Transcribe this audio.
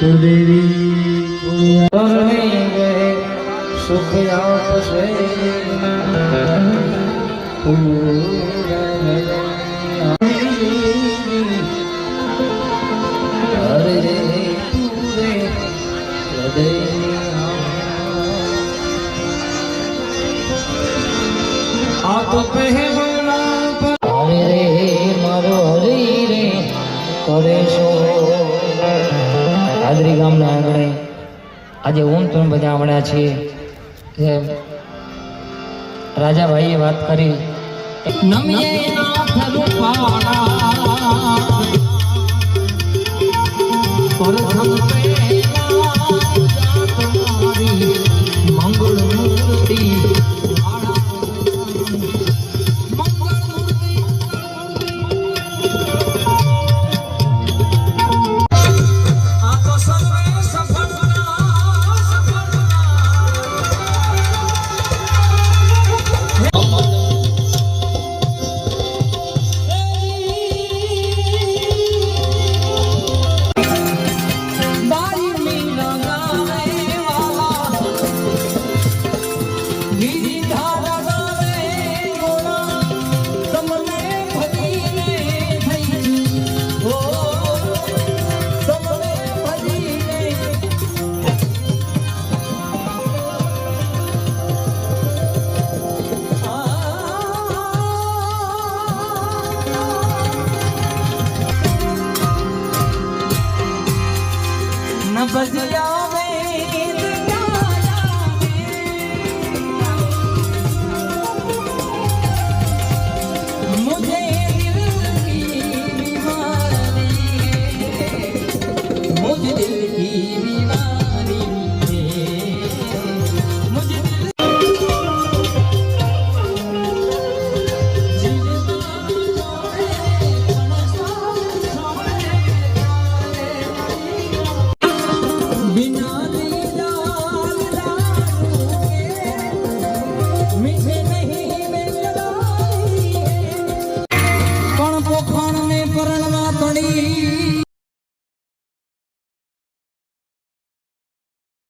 তোদেরই সুখে আপসে आप पहले করে সো પાદરી ગામના આંગણે આજે ઓમ ત્રણ બધા હમણાં છીએ જે રાજાભાઈએ વાત કરી. નમીએ નાથ રૂપાણા ભજિયા